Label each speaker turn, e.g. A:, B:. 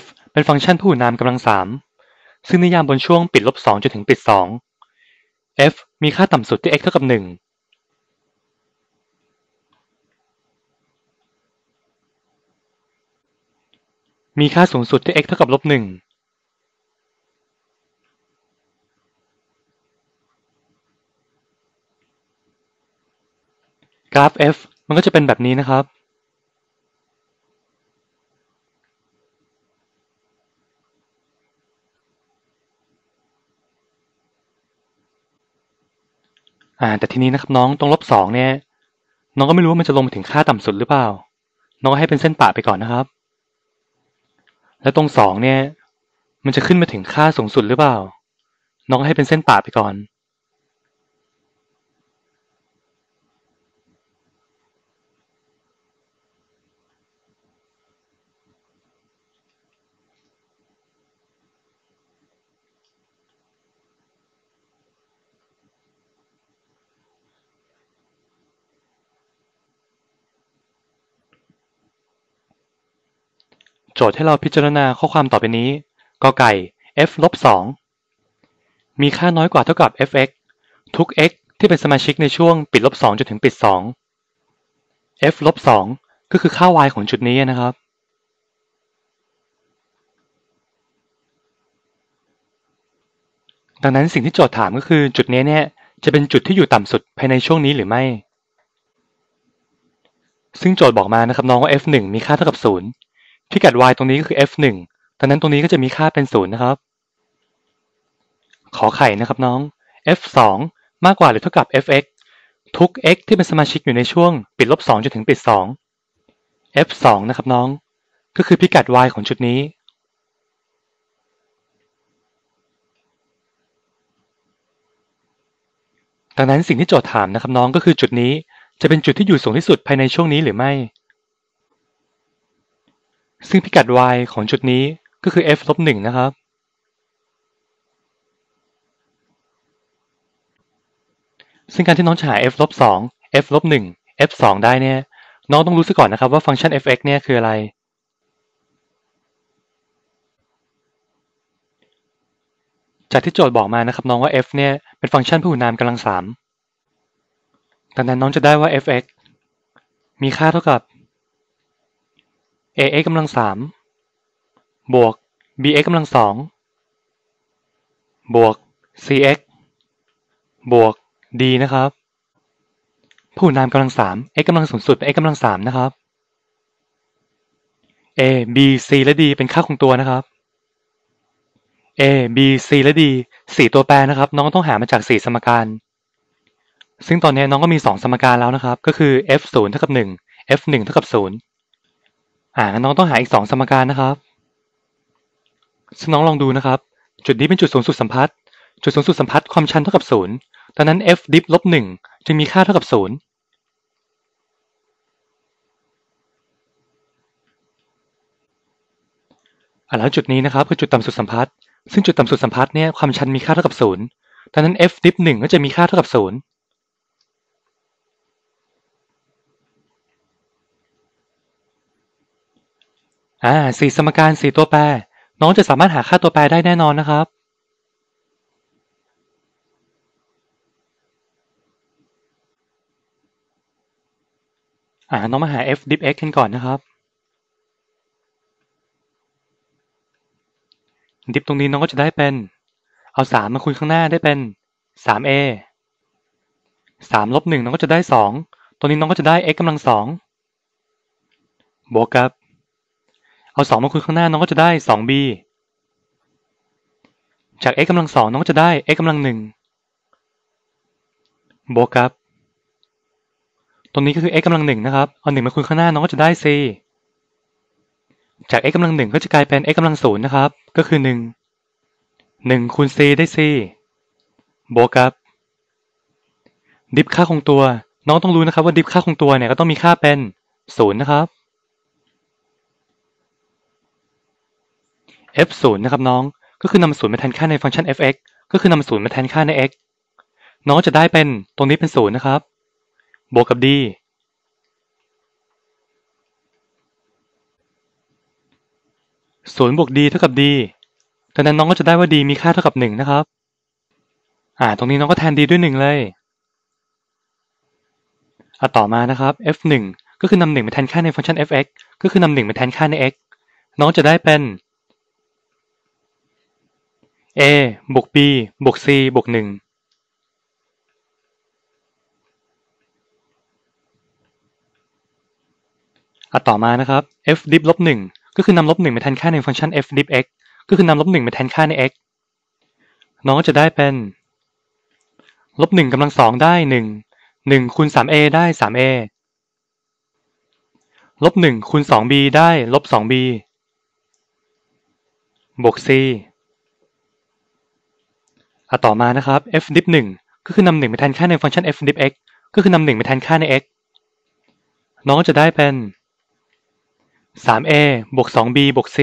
A: f เป็นฟังก์ชันผู้นามกำลังสามซึ่งนิยามบนช่วงปิดลบสองจนถึงปิดสอง f มีค่าต่ำสุดที่ x เท่ากับหนึ่งมีค่าสูงสุดที่ x เท่ากับลบหนึ่งกราฟ f มันก็จะเป็นแบบนี้นะครับ อ่า แต่ทีนี้นะครับน้องตรงลบสองเนี่ย น้องก็ไม่รู้ว่ามันจะลงไปถึงค่าต่ำสุดหรือเปล่า น้องก็ให้เป็นเส้นปะไปก่อนนะครับ แล้วตรงสองเนี่ย มันจะขึ้นมาถึงค่าสูงสุดหรือเปล่า น้องก็ให้เป็นเส้นปะไปก่อน โจทย์ให้เราพิจารณาข้อความต่อไปนี้กไก่ f ลบ2มีค่าน้อยกว่าเท่ากับ f(x) ทุก x ที่เป็นสมาชิกในช่วงปิดลบ2จนถึงปิด2 f ลบ2ก็คือค่า y ของจุดนี้นะครับ ดังนั้นสิ่งที่โจทย์ถามก็คือจุดนี้เนี่ยจะเป็นจุดที่อยู่ต่ำสุดภายในช่วงนี้หรือไม่ ซึ่งโจทย์บอกมานะครับน้องว่า f1 มีค่าเท่ากับ0 พิกัด y ตรงนี้ก็คือ f 1 ดังนั้นตรงนี้ก็จะมีค่าเป็นศูนย์นะครับ ขอไข่นะครับน้อง f 2 มากกว่าหรือเท่ากับ f(x) ทุก x ที่เป็นสมาชิกอยู่ในช่วง ปิดลบ2จนถึงปิด 2 f 2 นะครับน้อง ก็คือพิกัด y ของจุดนี้ ดังนั้นสิ่งที่โจทย์ถามนะครับน้องก็คือจุดนี้จะเป็นจุดที่อยู่สูงที่สุดภายในช่วงนี้หรือไม่ ซึ่งพิกัด y ของจุดนี้ก็คือ f ลบ1นะครับ ซึ่งการที่น้องจะหา f ลบ2 f ลบ1 f 2ได้เนี่ยน้องต้องรู้ซะก่อนนะครับว่าฟังก์ชัน f(x) เนี่ยคืออะไร จากที่โจทย์บอกมานะครับน้องว่า f เนี่ยเป็นฟังก์ชันผู้นามกำลังสามดังนั้นน้องจะได้ว่า f(x) มีค่าเท่ากับ ax กำลังสามบวก bx กำลังสองบวก cx บวก d นะครับ ผู้นามกำลังสาม x กำลังสูงสุดเป็น x กำลังสามนะครับ a b c และ d เป็นค่าคงตัวนะครับ a b c และ d สี่ตัวแปรนะครับ น้องต้องหามาจากสี่สมการ ซึ่งตอนนี้น้องก็มีสองสมการแล้วนะครับ ก็คือ f ศูนย์เท่ากับหนึ่ง f หนึ่งเท่ากับศูนย์ อ่าน้องต้องหาอีกสองสมการนะครับซึ่งน้องลองดูนะครับ จุดนี้เป็นจุดสูงสุดสัมพัทธ์ จุดสูงสุดสัมพัทธ์ความชันเท่ากับศูนย์ดังนั้น f dip ลบหนึ่งจึงมีค่าเท่ากับศูนย์อ่าแล้วจุดนี้นะครับคือจุดต่ำสุดสัมพัทธ์ ซึ่งจุดต่ำสุดสัมพัทธ์เนี่ยความชันมีค่าเท่ากับศูนย์ดังนั้น f dip หนึ่งก็จะมีค่าเท่ากับศูนย์ อ่าสี่สมการสี่ตัวแปร น้องจะสามารถหาค่าตัวแปรได้แน่นอนนะครับ อ่าน้องมาหา f dip x กันก่อนนะครับ dip ตรงนี้น้องก็จะได้เป็น เอาสามมาคูณข้างหน้าได้เป็นสาม a สามลบหนึ่งน้องก็จะได้สองตัวนี้น้องก็จะได้ x กำลังสองบวกกับ เอาสองมาคูณข้างหน้าน้องก็จะได้สอง b จาก x กำลังสองน้องก็จะได้ x กำลังหนึ่งบวกกับ ตรงนี้ก็คือ x กำลังหนึ่งนะครับ เอาหนึ่งมาคูณข้างหน้าน้องก็จะได้ c จาก x กำลังหนึ่งก็จะกลายเป็น x กำลังศูนย์นะครับ ก็คือหนึ่งหนึ่งคูณ c ได้ c บวกกับ ดิฟค่าคงตัว น้องต้องรู้นะครับว่าดิฟค่าคงตัวเนี่ยก็ต้องมีค่าเป็นศูนย์นะครับ f 0นะครับน้อง ก็คือนำศูนย์มาแทนค่าในฟังก์ชัน f(x) ก็คือนำศูนย์มาแทนค่าใน x น้องจะได้เป็นตรงนี้เป็นศูนย์นะครับ บวกกับ d ศูนย์บวก d เท่ากับ d ดังนั้นน้องก็จะได้ว่า d มีค่าเท่ากับหนึ่งนะครับ อ่า ตรงนี้น้องก็แทน d ด้วยหนึ่งเลยอะต่อมานะครับ f หนึ่งก็คือนำหนึ่งมาแทนค่าในฟังก์ชัน f(x) ก็คือนำหนึ่งมาแทนค่าใน x น้องจะได้เป็น a บวก b บวก c บวกหนึ่งอะต่อมานะครับ f dip ลบหนึ่งก็คือนำลบหนึ่งมาแทนค่าในฟังก์ชัน f dip x ก็คือนำลบหนึ่งมาแทนค่าใน x น้องก็จะได้เป็นลบหนึ่งกำลังสองได้หนึ่งหนึ่งคูณสาม a ได้สาม a ลบหนึ่งคูณสอง b ได้ลบสอง b บวก c อะต่อมานะครับ f ดิฟหนึ่งก็คือนำหนึ่งไปแทนค่าในฟังก์ชัน f ดิฟ x ก็คือนำหนึ่งไปแทนค่าใน x น้องจะได้เป็น 3a บวก 2b บวก c